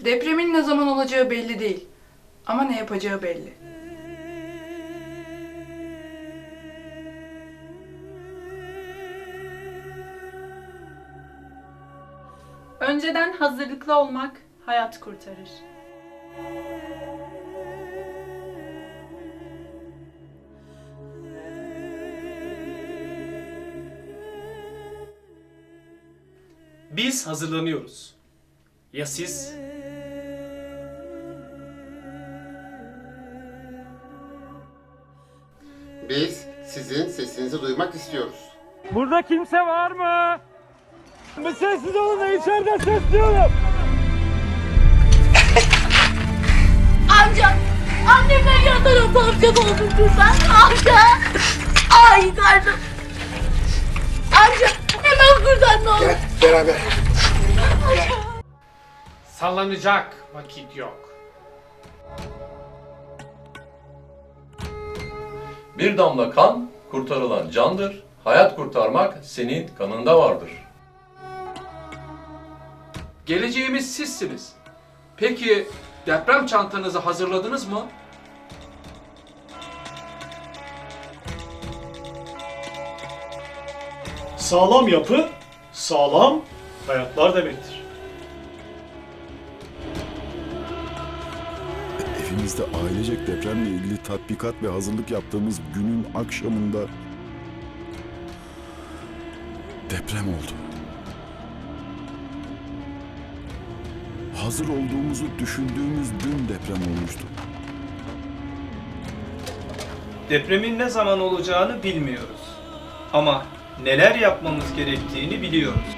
Depremin ne zaman olacağı belli değil. Ama ne yapacağı belli. Önceden hazırlıklı olmak hayat kurtarır. Biz hazırlanıyoruz. Ya siz? Biz sizin sesinizi duymak istiyoruz. Burada kimse var mı? Bir sessiz olun da içeriden sesliyorum. Amca! Annemle yan tarafta amca olmuşsun sen. Amca! Ay karnım! Amca! Hemen buradan ne olur. Gel beraber. Sallanacak vakit yok. Bir damla kan kurtarılan candır. Hayat kurtarmak senin kanında vardır. Geleceğimiz sizsiniz. Peki deprem çantanızı hazırladınız mı? Sağlam yapı, sağlam hayatlar demektir. Evimizde ailecek depremle ilgili tatbikat ve hazırlık yaptığımız günün akşamında deprem oldu. Hazır olduğumuzu düşündüğümüz gün deprem olmuştu. Depremin ne zaman olacağını bilmiyoruz. Ama neler yapmamız gerektiğini biliyoruz.